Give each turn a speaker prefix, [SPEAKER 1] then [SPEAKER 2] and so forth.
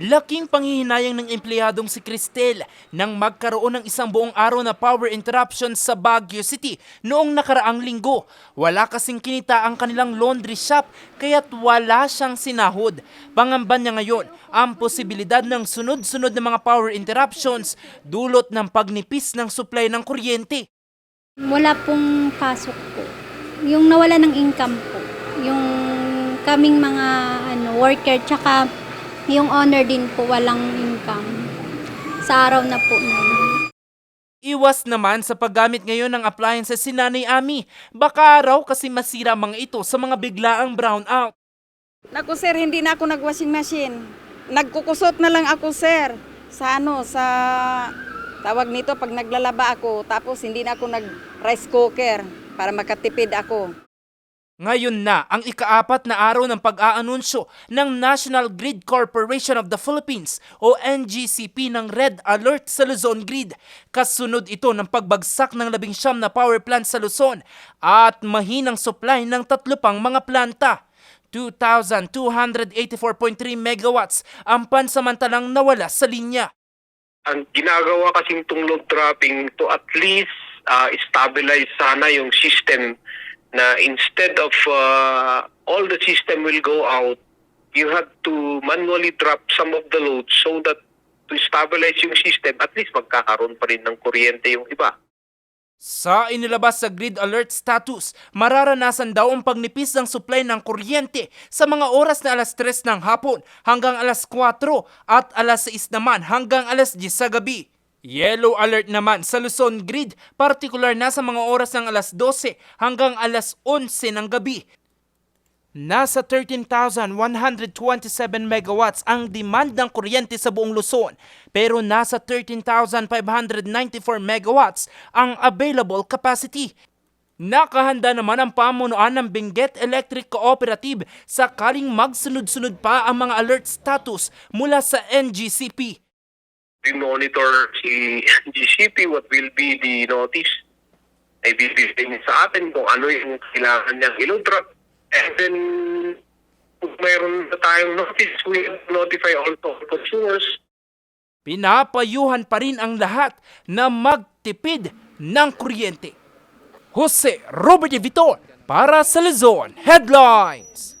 [SPEAKER 1] Laking panghihinayang ng empleyadong si Cristel nang magkaroon ng isang buong araw na power interruption sa Baguio City noong nakaraang linggo. Wala kasing kinita ang kanilang laundry shop kaya't wala siyang sinahod. Pangamba niya ngayon ang posibilidad ng sunod-sunod na mga power interruptions dulot ng pagnipis ng supply ng kuryente.
[SPEAKER 2] Wala pong pasok po. Yung nawala ng income po. Yung kaming mga ano, worker, tsaka yung owner din po walang income. Sa araw na po na yun.
[SPEAKER 1] Iwas naman sa paggamit ngayon ng appliances si Nanay Ami. Baka raw kasi masira mga ito sa mga biglaang brownout.
[SPEAKER 3] Naku sir, hindi na ako nag-washing machine. Nagkukusot na lang ako sir. Sa ano, sa tawag nito pag naglalaba ako. Tapos hindi na ako nag-rice cooker para makatipid ako.
[SPEAKER 1] Ngayon na ang ikaapat na araw ng pag-aanunsyo ng National Grid Corporation of the Philippines o NGCP ng Red Alert sa Luzon Grid. Kasunod ito ng pagbagsak ng labing siyam na power plant sa Luzon at mahinang supply ng tatlo pang mga planta. 2,284.3 megawatts ang pansamantalang nawala sa linya.
[SPEAKER 4] ang ginagawa kasing itong load trapping to at least uh, stabilize sana yung system na instead of uh, all the system will go out, you have to manually drop some of the loads so that to stabilize yung system, at least magkakaroon pa rin ng kuryente yung iba.
[SPEAKER 1] Sa inilabas sa grid alert status, mararanasan daw ang pagnipis ng supply ng kuryente sa mga oras na alas 3 ng hapon hanggang alas 4 at alas 6 naman hanggang alas 10 sa gabi. Yellow alert naman sa Luzon Grid, partikular na sa mga oras ng alas 12 hanggang alas 11 ng gabi. Nasa 13,127 megawatts ang demand ng kuryente sa buong Luzon, pero nasa 13,594 megawatts ang available capacity. Nakahanda naman ang pamunuan ng Benguet Electric Cooperative sakaling magsunod-sunod pa ang mga alert status mula sa NGCP.
[SPEAKER 4] We monitor si GCP, what will be the notice. Ay bibigay niya sa atin kung ano yung kailangan niyang drop. And then, kung mayroon na tayong notice, we notify also consumers
[SPEAKER 1] Pinapayuhan pa rin ang lahat na magtipid ng kuryente. Jose Robert Vitor para sa Luzon Headlines.